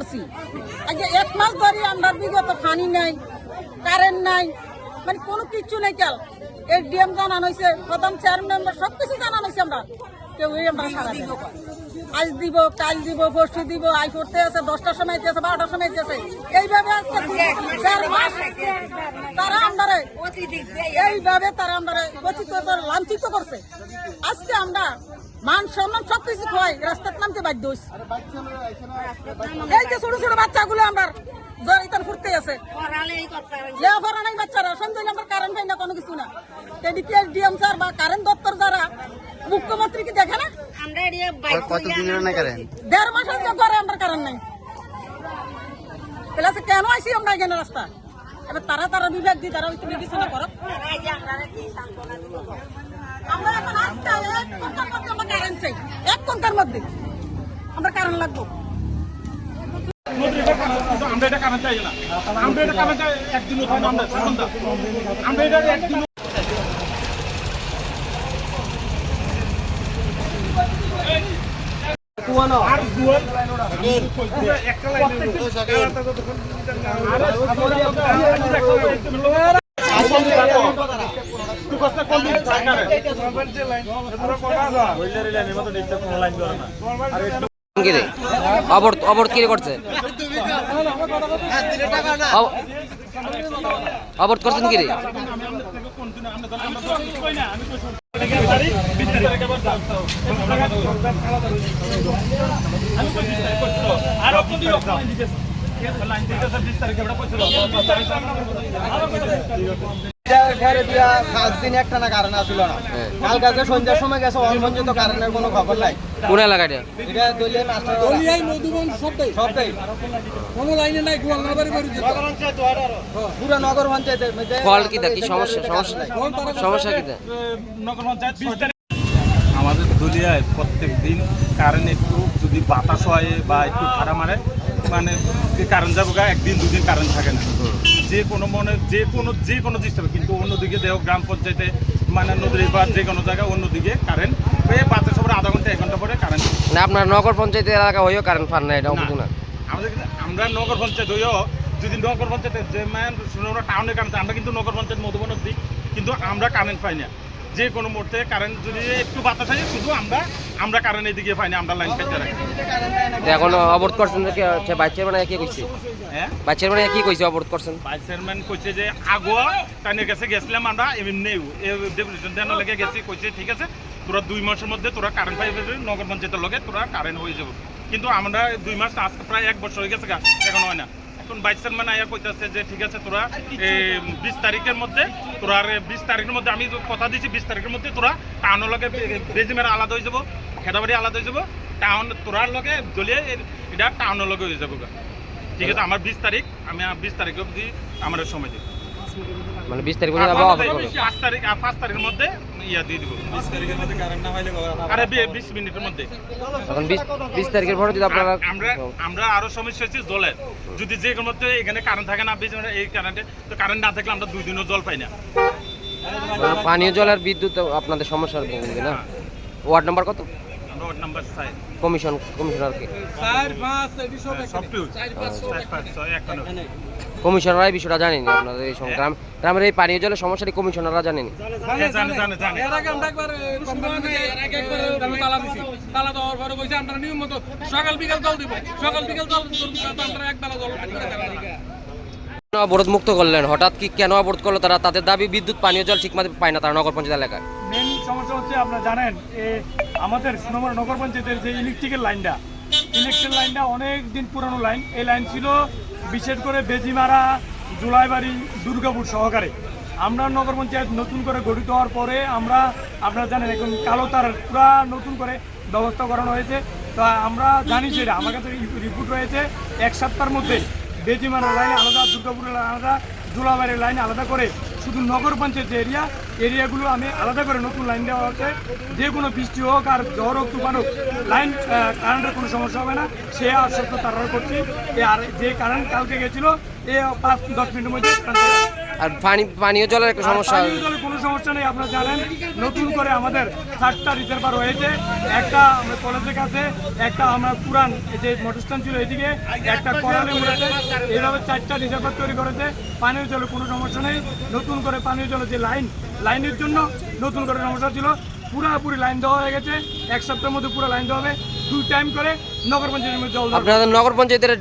করছি। আজকে এক মাস ধরে আমরা বিগত পানি নাই কারেন্ট নাই মানে কোনো কিছু নেই কাল এই ডিএম জানানো হয়েছে প্রধান চেয়ারম্যান সব কিছু জানানো হয়েছে আমরা। কেউ আমরা সারা আজ দিব কাল দিব বসে দিব আই করতে আছে দশটার সময় দিয়েছে বারোটার সময় দিয়েছে এইভাবে আজকে দু- মাস তারা আমরারে এইভাবে তারা আমরা বচিত লাঞ্ছিত করছে। আজকে আমরা মান সম্মান সব কিছু খোয়াই রাস্তার নামতে বাধ্য হইছি। এই যে ছোট ছোট বাচ্চাগুলো আমার জ্বর ইতান ফুটতে আছে লেখাপড়া নাই বাচ্চারা আমার কারেন্ট পাই না কোনো কিছু না। এদিকে ডিএম স্যার বা কারেন্ট দপ্তর যারা মুখ্যমন্ত্রী কি দেখে না? দেড় মাস আগে ঘরে আমরা কারেন্ট নাই। তাহলে কেন আইসি আমরা এখানে রাস্তা এবার তারা তারা বিভাগ দিয়ে তারা বিবেচনা করো। আমরা এখন আজকে এক ঘণ্টার মধ্যে আমরা কারেন্ট চাই। এক ঘণ্টার মধ্যে। আমরা কারেন্ট লাগবো। আমরা এটা কারণ চাই না। আমরা এটা কারণ চাই একদিন আমরা এটা একদিন একটা লাইন অবরোধ অবরোধ কিরে করছে? অব- অবরোধ করছেন কিরে আর আমাদের দলিয়ায় প্রত্যেক দিন কারেন্ট একটু যদি বাতাস হয় বা একটু ভাড়া মারে মানে কারেন্ট যাব গা একদিন দুদিন কারেন্ট থাকে না। যে কোনো মনে যে কোনো যে কোনো ডিস্টার্ব কিন্তু অন্যদিকে দেহ গ্রাম পঞ্চায়েতে মানে নদীর বা যে কোনো জায়গায় অন্যদিকে কারেন্ট এই বাতাস সবার আধা ঘণ্টা এক ঘণ্টা পরে কারেন্ট না আপনার নগর পঞ্চায়েতের এলাকা হয়েও কারেন্ট ফান না এটা না। আমাদের আমরা নগর পঞ্চায়েত হইও যদি নগর পঞ্চায়েতের যে ম্যান আমরা টাউনে কারেন্ট আমরা কিন্তু নগর পঞ্চায়েত মধুবনের দিক কিন্তু আমরা কারেন্ট পাই না। যে কোনো মুহূর্তে কারেন্ট যদি একটু বাতাস হয় শুধু আমরা আমরা কারেন্ট এদিকে পাই না আমরা লাইন পেতে রাখি। এখন অবরোধ করছেন যে কে- সে বাইচের মানে কি কইছে? হ্যাঁ? বাইচের মানে কি কইছে অবরোধ করছেন? ভাইস চেয়ারম্যান কইছে যে আগুয়া টাইনের কাছে গেছিলাম আমরা এমনি ডেপুটেশন দেওয়ার লেগে গেছি। কইছে ঠিক আছে তোরা দুই মাসের মধ্যে তোরা কারেন্ট পাই যাবে নগর পঞ্চায়েতের লগে তোরা কারেন্ট হয়ে যাবে। কিন্তু আমরা দুই মাস আজকে প্রায় এক বছর হয়ে গেছে এখন হয় না। এখন ভাইস চেয়ারম্যান আয়া কইতাছে যে ঠিক আছে তোরা বিশ তারিখের মধ্যে তোরা আর বিশ তারিখের মধ্যে আমি কথা দিছি বিশ তারিখের মধ্যে তোরা টাউনের লগে বেজিমের আলাদা হয়ে যাব খেদাবাড়ি আলাদা হয়ে যাব টাউন তোরার লগে জ্বলিয়ে এটা টাউনের লগে হয়ে যাব ঠিক আছে আমার বিশ তারিখ আমি বিশ তারিখ অবধি আমার সময় দিই। মানে বিশ তারিখ পর্যন্ত আবার অবরোধ করবে পাঁচ তারিখ আর পাঁচ তারিখের মধ্যে ইয়া দিয়ে দিব। বিশ তারিখের মধ্যে কারেন্ট না হইলে আরে বিশ মিনিটের মধ্যে। এখন বিশ বিশ তারিখের পরে যদি আপনারা আমরা আমরা আরও সমস্যা হচ্ছে জলের। যদি যে কোনো মধ্যে এখানে কারেন্ট থাকে না বিশ মিনিট এই কারেন্টে তো কারেন্ট না থাকলে আমরা দুই দিনও জল পাই না। মানে পানীয় জল আর বিদ্যুৎ আপনাদের সমস্যার ভূমিকা না। ওয়ার্ড নাম্বার কত? আমরা ওয়ার্ড নাম্বার চাই কমিশন কমিশনারকে। সবটু চার পাঁচ ছয় একটা কমিশনাররা এই বিষয়টা জানেনি আপনাদের এই সম- গ্রাম গ্রামের এই পানীয় জলের সমস্যাটি কমিশনাররা জানেনি। জানে জানে জানে সকাল বিকাল জল দিব। সকাল বিকাল জল আমরা এক বেলা জল কেন অবরোধ মুক্ত করলেন? হঠাৎ কি কেন অবরোধ করল তারা? তাদের দাবি বিদ্যুৎ পানীয় জল ঠিক ঠিকমতো পায় না তারা নগর পঞ্চায়েত এলাকায়। মেন সমস্যা হচ্ছে আপনারা জানেন আমাদের সুনমর নগর পঞ্চায়েতের যে ইলেকট্রিকের লাইনটা ইলেকট্রিক লাইনটা অনেক দিন পুরানো লাইন এই লাইন ছিল বিশেষ করে বেজিমারা, জুলাইবাড়ি, দুর্গাপুর সহকারে। আমরা নগর পঞ্চায়েত নতুন করে গঠিত হওয়ার পরে আমরা, আপনারা জানেন এখন কালো তার পুরা নতুন করে ব্যবস্থা করানো হয়েছে। তো আমরা জানি সেটা আমার কাছে রিপোর্ট রয়েছে, এক সপ্তাহের মধ্যে বেজিমারা লাইন আলাদা, দুর্গাপুরের আলাদা জুলাবাড়ির লাইন আলাদা করে শুধু নগর পঞ্চায়েত এরিয়া এরিয়াগুলো আমি আলাদা করে নতুন লাইন দেওয়া হচ্ছে যে কোনো বৃষ্টি হোক আর জ্বর হোক, তুফান হোক লাইন কারেন্টের কোনো সমস্যা হবে না। সে আশ্বস্ত তারা করছি। আর যে কারেন্ট কালকে গেছিল, এ পাঁচ দশ মিনিটের মধ্যে। আর পানি পানীয় জলের একটা সমস্যা। কোনো সমস্যা নেই আপনারা জানেন। নতুন করে আমাদের চারটা রিজার্ভার রয়েছে। একটা আমরা কলেজের কাছে একটা আমরা পুরান এই যে মোটরস্ট্যান্ড ছিল এদিকে একটা করালে উড়েছে এইভাবে চারটা রিজার্ভার তৈরি করেছে। পানীয় জলের কোনো সমস্যা নেই। নতুন করে পানীয় জলের যে লাইন লাইনের জন্য নতুন করে সমস্যা ছিল। পুরাপুরি লাইন দেওয়া হয়ে গেছে। এক সপ্তাহের মধ্যে পুরো লাইন দেওয়া হবে। দুই টাইম করে নগর পঞ্চায়েতের মধ্যে জল আপনাদের নগর পঞ্চায়েতের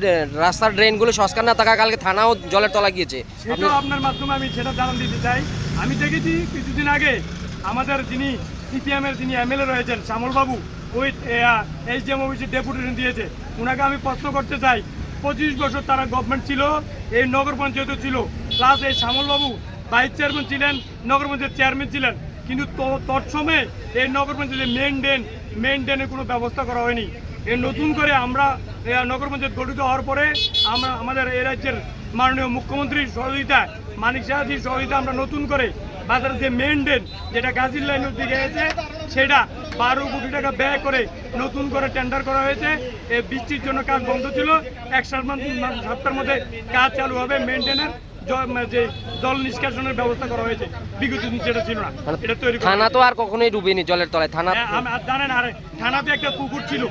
রাস্তার ড্রেনগুলো সংস্কার না থাকা কালকে থানাও জলের তলা গিয়েছে। সেটাও আপনার মাধ্যমে আমি সেটা জানান দিতে চাই। আমি দেখেছি কিছুদিন আগে আমাদের যিনি সিপিএম এর যিনি এমএলএ রয়েছেন শ্যামল বাবু ওই এইচ ডি এম অফিসের ডেপুটেশন দিয়েছে। ওনাকে আমি প্রশ্ন করতে চাই। পঁচিশ বছর তারা গভর্নমেন্ট ছিল এই নগর পঞ্চায়েতও ছিল। প্লাস এই শ্যামল বাবু ভাইস চেয়ারম্যান ছিলেন নগর পঞ্চায়েত চেয়ারম্যান ছিলেন। কিন্তু তৎসময়ে এই নগর পঞ্চায়েতের মেন ড্রেন মেন ড্রেনের কোনো ব্যবস্থা করা হয়নি। এই নতুন করে আমরা নগর পঞ্চায়েত গঠিত হওয়ার পরে আমরা আমাদের এই রাজ্যের মাননীয় মুখ্যমন্ত্রীর সহযোগিতা, মানিক সাহাজির সহযোগিতা আমরা নতুন করে বাজারের যে মেন ড্রেন যেটা গাজীর লাইনের দিকে আছে সেটা বারো কোটি টাকা ব্যয় করে নতুন করে টেন্ডার করা হয়েছে। বৃষ্টির জন্য কাজ বন্ধ ছিল। এক সাত- সপ্তাহের মধ্যে কাজ চালু হবে মেন ড্রেনের জ- যে জল নিষ্কাশনের ব্যবস্থা করা হয়েছে বিগত দিন যেটা ছিল না এটা তৈরি থানা তো আর কখনোই ডুবেনি জলের তলায় থানা হ্যাঁ, জানেন আর থানাতে একটা পুকুর ছিল।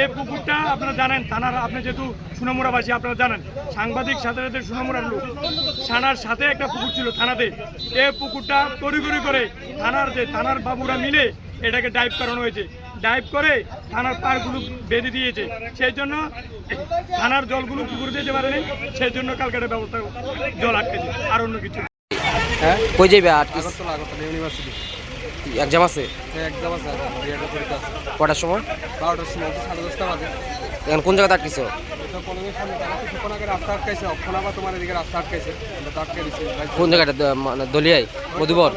এই পুকুরটা আপনারা জানেন থানার আপনি যেহেতু সুনামুড়াবাসী আপনারা জানেন সাংবাদিক সাথে সাথে সুনামুড়ার লোক। থানার সাথে একটা পুকুর ছিল থানাতে। এই পুকুরটা তড়িঘড়ি করে থানার যে থানার বাবুরা মিলে এটাকে ডাইভ করানো হয়েছে। ডাইভ করে থানার পারগুলো বেঁধে দিয়েছে। সেই জন্য থানার জলগুলো পুকুরে যেতে পারেনি। সেই জন্য কালকে একটা ব্যবস্থা জল আটকেছে আর অন্য কিছু হ্যাঁ? কই যাবে ইউনিভার্সিটি। এক্সাম আছে? একদম আছে কটার সময়? বারোটার সময় সাড়ে দশটা বাজে। এখন কোন জায়গাতে আটকিছো? এটা কলেজের সামনে তারা কিছুক্ষণ আগে রাস্তা আটকাইছে। অক্ষণ আবার তোমার এদিকে রাস্তা আটকাইছে আটকে দিচ্ছি কোন জায়গাটা? মানে দলিয়ায় মধুবর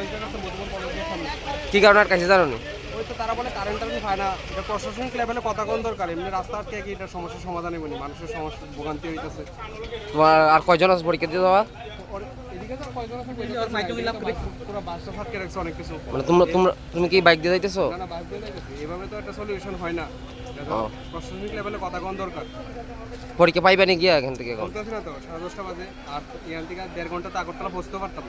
কি কারণে আটকাইছে জানো নি? ওই তো তারা বলে কারেন্ট টারেন্ট হয় না। এটা প্রশাসনিক লেভেলে কথা কোন দরকার? এমনি রাস্তার আটকে কি এটা সমস্যার সমাধানই বলি? মানুষের সমস্যা ভোগান্তি হইতেছে। তোমার আর কয়জন আছে পরীক্ষা অনেক কিছু। মানে তোমরা তোমরা তুমি কি বাইক দিয়ে যাইতেছো? না না বাস দিয়ে যাইতেছে। এভাবে তো একটা সলিউশন হয় না। প্রশাসনিক লেভেলে কথা কোন দরকার? পরীক্ষা পাইবে নি গিয়া এখান থেকে এখন? বলতেছি না তো সাড়ে দশটা বাজে। আর এখান থেকে দেড় ঘণ্টা তো আগরতলা বসতে পারতাম।